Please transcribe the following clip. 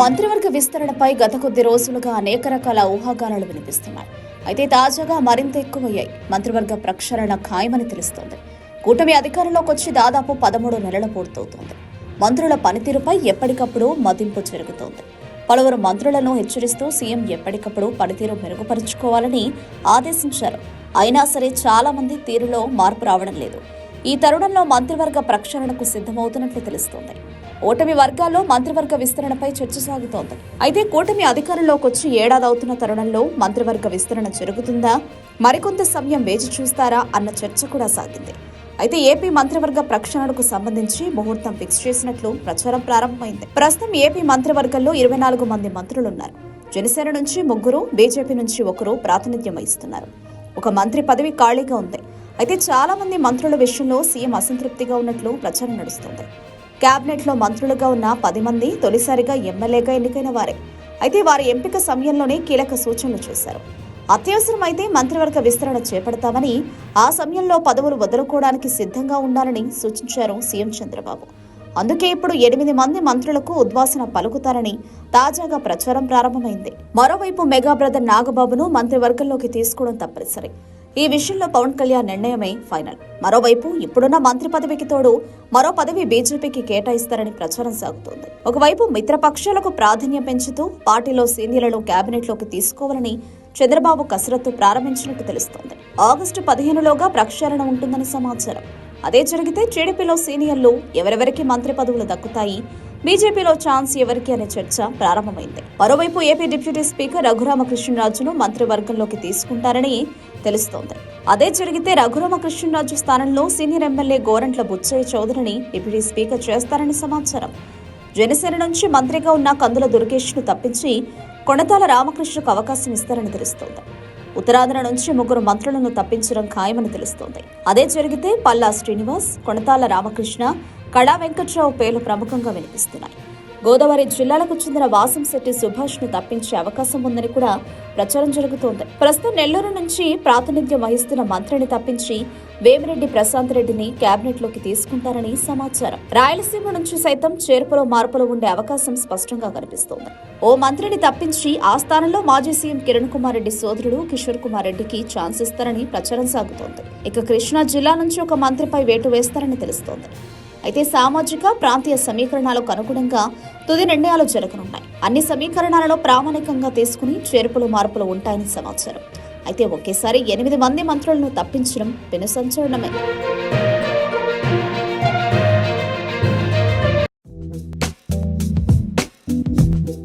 మంత్రివర్గ విస్తరణపై గత కొద్ది రోజులుగా అనేక రకాల ఊహాగానాలు వినిపిస్తున్నాయి. అయితే తాజాగా మరింత ఎక్కువయ్యాయి. మంత్రివర్గ ప్రక్షాళన ఖాయమని తెలుస్తోంది. కూటమి అధికారంలోకి వచ్చి దాదాపు పదమూడు నెలల పూర్తవుతోంది. మంత్రుల పనితీరుపై ఎప్పటికప్పుడు మదింపు జరుగుతోంది. పలువురు మంత్రులను హెచ్చరిస్తూ సీఎం ఎప్పటికప్పుడు పనితీరు మెరుగుపరుచుకోవాలని ఆదేశించారు. అయినా సరే చాలా మంది తీరులో మార్పు రావడం లేదు. ఈ తరుణంలో మంత్రివర్గ ప్రక్షాళనకు సిద్ధమవుతున్నట్లు తెలుస్తోంది. ఓటమి వర్గాల్లో మంత్రివర్గ విస్తరణపై చర్చ సాగుతోంది. అయితే కూటమి అధికారంలోకి వచ్చి ఏడాది అవుతున్న తరుణంలో మంత్రివర్గ విస్తరణ జరుగుతుందా? మరికొంత సమయం వేచి చూస్తారా అన్న చర్చ కూడా సాగింది. అయితే ఏపీ మంత్రివర్గ ప్రక్షాళనకు సంబంధించి ముహూర్తం ఫిక్స్ చేసినట్లు ప్రచారం ప్రారంభమైంది. ప్రస్తుతం ఏపీ మంత్రివర్గంలో ఇరవై నాలుగు మంది మంత్రులున్నారు. జనసేన నుంచి ముగ్గురు బీజేపీ నుంచి ఒకరు ప్రాతినిధ్యం వహిస్తున్నారు. ఒక మంత్రి పదవి ఖాళీగా ఉంది. అయితే చాలా మంది మంత్రుల విషయంలో సీఎం అసంతృప్తిగా ఉన్నట్లు ప్రచారం నడుస్తుంది. క్యాబినెట్లో లో మంత్రులుగా ఉన్న పది మంది తొలిసారిగా ఎమ్మెల్యేగా ఎన్నికైన వారే. అయితే వారి ఎంపిక సమయంలోనే కీలక సూచనలు చేశారు. అత్యవసరమైతే మంత్రివర్గ విస్తరణ చేపడతామని ఆ సమయంలో పదవులు వదులుకోవడానికి సిద్ధంగా ఉండాలని సూచించారు సీఎం చంద్రబాబు. అందుకే ఇప్పుడు ఎనిమిది మంది మంత్రులకు ఉద్వాసన పలుకుతారని తాజాగా ప్రచారం ప్రారంభమైంది. మరోవైపు మెగా బ్రదర్ నాగబాబును మంత్రివర్గంలోకి తీసుకోవడం తప్పనిసరి. ఈ విషయంలో పవన్ కళ్యాణ్ నిర్ణయమే ఫైనల్. మరోవైపు ఇప్పుడున్న మంత్రి పదవికి తోడు మరో పదవి బీజేపీకి కేటాయిస్తారని ప్రచారం సాగుతోంది. ఒకవైపు మిత్రపక్షాలకు ప్రాధాన్యం పెంచుతూ పార్టీలో సీనియర్లను కేబినెట్లోకి తీసుకోవాలని చంద్రబాబు కసరత్తు ప్రారంభించినట్టు తెలుస్తోంది. ఆగస్టు పదిహేనులోగా ప్రక్షాళన ఉంటుందని సమాచారం. అదే జరిగితే టీడీపీలో సీనియర్లు ఎవరెవరికి మంత్రి పదవులు దక్కుతాయి? బీజేపీలో ఛాన్స్ ఎవరికి అనే చర్చ ప్రారంభమైంది. మరోవైపు ఏపీ డిప్యూటీ స్పీకర్ రఘురామకృష్ణరాజును మంత్రివర్గంలోకి తీసుకుంటారని తెలుస్తోంది. అదే జరిగితే రఘురామకృష్ణరాజు స్థానంలో సీనియర్ ఎమ్మెల్యే గోరంట్ల బుచ్చయ్య చౌదరిని డిప్యూటీ స్పీకర్ చేస్తారని సమాచారం. జనసేన నుంచి మంత్రిగా ఉన్న కందుల దుర్గేష్ను తప్పించి కొణతాల రామకృష్ణకు అవకాశం ఇస్తారని తెలుస్తోంది. ఉత్తరాంధ్ర నుంచి ముగ్గురు మంత్రులను తప్పించడం ఖాయమని తెలుస్తోంది. అదే జరిగితే పల్లా శ్రీనివాస్ కొణతాల రామకృష్ణ కళా వెంకట్రావు పేర్లు ప్రముఖంగా వినిపిస్తున్నాయి. గోదావరి జిల్లాలకు చెందిన వాసంశెట్టి సుభాష్ను తప్పించే అవకాశం ఉందని కూడా ప్రచారం జరుగుతోంది. ప్రస్తుతం నెల్లూరు నుంచి ప్రాతినిధ్యం వహిస్తున్న మంత్రిని తప్పించి వేమిరెడ్డి ప్రశాంత్ రెడ్డిని కేబినెట్లోకి తీసుకుంటారని సమాచారం. రాయలసీమ నుంచి సైతం చేర్పులో మార్పులు ఉండే అవకాశం స్పష్టంగా కనిపిస్తోంది. ఓ మంత్రిని తప్పించి ఆ స్థానంలో మాజీ సీఎం కిరణ్ కుమార్ రెడ్డి సోదరుడు కిషోర్ కుమార్ రెడ్డికి ఛాన్స్ ఇస్తారని ప్రచారం సాగుతోంది. ఇక కృష్ణా జిల్లా నుంచి ఒక మంత్రిపై వేటు వేస్తారని తెలుస్తోంది. అయితే సామాజిక ప్రాంతీయ సమీకరణాలకు అనుగుణంగా తుది నిర్ణయాలు జరగనున్నాయి. అన్ని సమీకరణాలలో ప్రామాణికంగా తీసుకుని చేర్పులు మార్పులు ఉంటాయని సమాచారం. అయితే ఒకేసారి ఎనిమిది మంది మంత్రులను తప్పించడం పెను సంచలనమే.